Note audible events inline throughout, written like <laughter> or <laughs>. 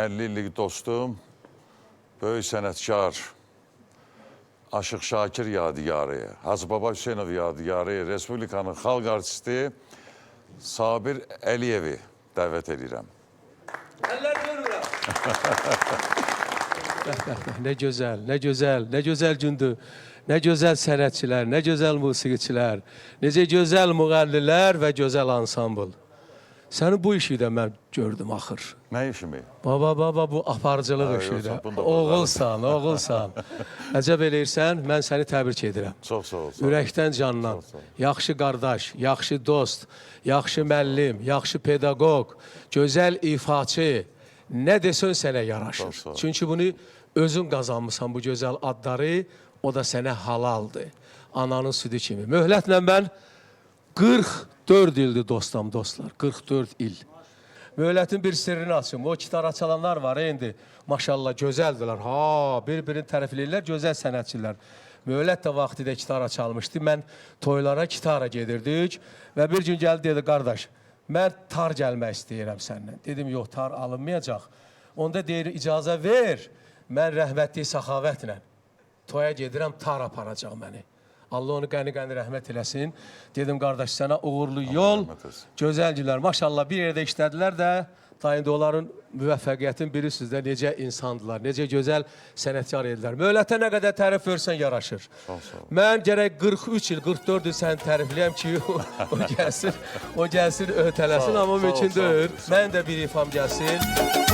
50 illik dostum, böyük sənətkar, Aşıq Şakir yadigarı, Hacı Baba Hüseynov yadigarı, Respublikanın xalq artisti Sabir Əliyevi dəvət edirəm. Eller görürüm. <laughs> Ne güzel, ne güzel, ne güzel gündü. Ne güzel sənətçilər, ne güzel musiqiçilər, necə gözəl müğəllilər və gözəl ansambl. Səni bu işi də mən gördüm axır. Nə işimi? Baba, baba bu aparıcılıq Ay, işi də. yoxsa bunda Oğulsan, oğulsan. <laughs> Əcəb eləyirsən, mən səni təbrik edirəm. Çox sağ ol. sağ ol. Ürəkdən candan. Yaxşı qardaş, yaxşı dost, yaxşı müəllim, yaxşı pedaqoq, gözəl ifaçı. Nə desən sənə yaraşır. Sağ ol. Çünki bunu özün qazanmısan bu gözəl adları, o da sənə halaldır. Ananın südü kimi. Möhlətlə mən 44 ildir dostam dostlar. 44 il. Möhlətin bir sirrini açım. O kitara çalanlar var indi. Maşallah gözəldilər. Ha, bir-birini tərifləyirlər, gözəl sənətçilər. Möhlət də vaxtidə kitara çalmışdı. Mən toylara kitara gedirdik və bir gün gəldi dedi qardaş, mən tar gəlmək istəyirəm səndən. Dedim yox, tar alınmayacaq. Onda deyir icazə ver. Mən rəhmətli səxavətlə toya gedirəm, tar aparacaq məni. Allah onu qəni-qəni rəhmət eləsin. Dedim qardaş sənə uğurlu yol, günlər. Maşallah bir yerdə işlədilər də. Ta indi onların müvəffəqiyyətin biri sizdə necə insandılar, necə gözəl sənətkar edilər. Möhlətə nə qədər tərif versən yaraşır. Sağ ol, sağ ol. Mən gərək 43 il, 44 il səni tərifləyəm ki, o, o gəlsin, o gəlsin ötələsin, Sağ ol, amma sağ ol, mümkün sağ ol, deyil. sağ ol. Mən də bir ifam gəlsin.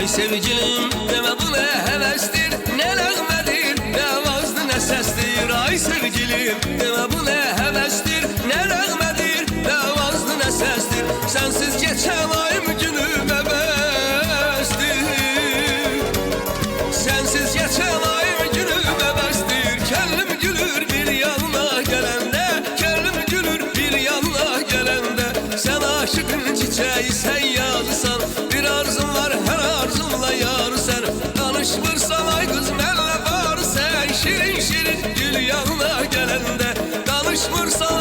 Ay sevgilim deme bu ne hevestir? Ne lağmedir ne vazdı ne sestir? Ay sevgilim deme bu ne hevestir? Ne lağmedir ne vazdı ne sestir? Sensiz geçen ayım bestir Sensiz geçen ayım günüme bestir Kellim gülür bir yanına gelende Kellim gülür bir yanına gelende. Sen aşıkın çiçeği sen yazsan Şirin gül yanına gelende. Danışmırsan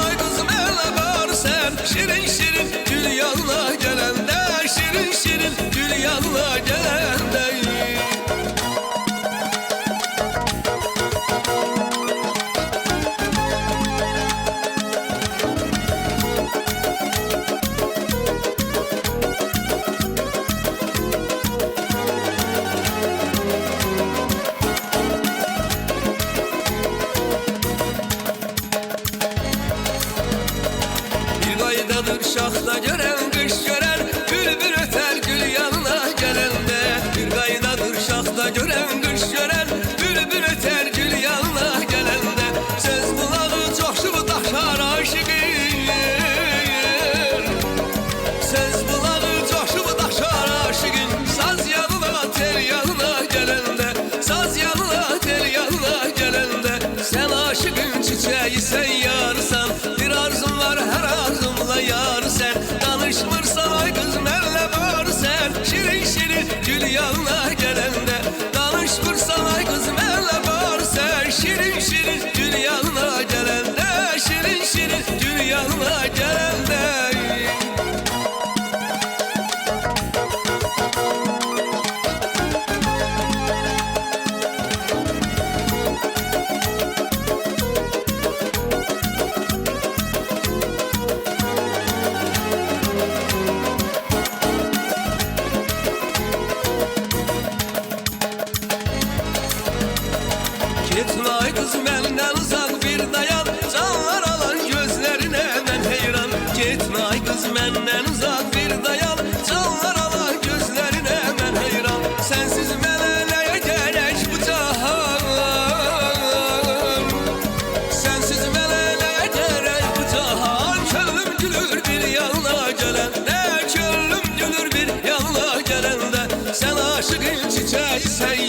Bir qaydadır şaxta görən, aşıkın çiçeği sen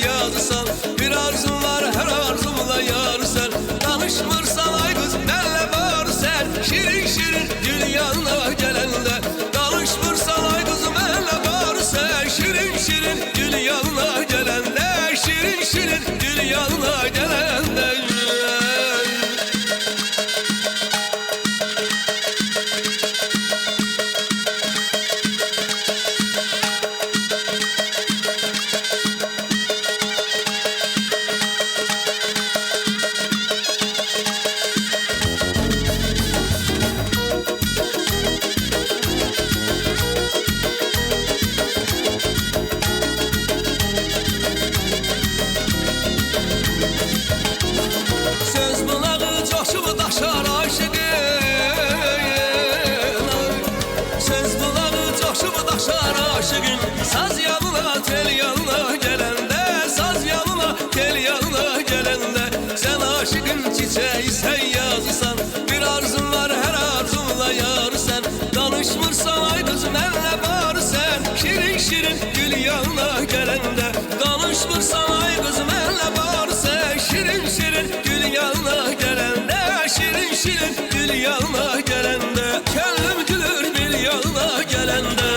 Ay kızım elle var sen Şirin şirin gül yanına gelende Danışmırsan ay kızım elle var sen Şirin şirin gül yanına gelende Şirin şirin gül yanına gelende Kellim gülür bir yanına gelende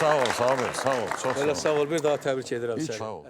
Sağ ol, sağ ol, sağ ol. Çok sağ ol. sağ ol, bir daha təbrik edirəm Hiç səni. sağ ol.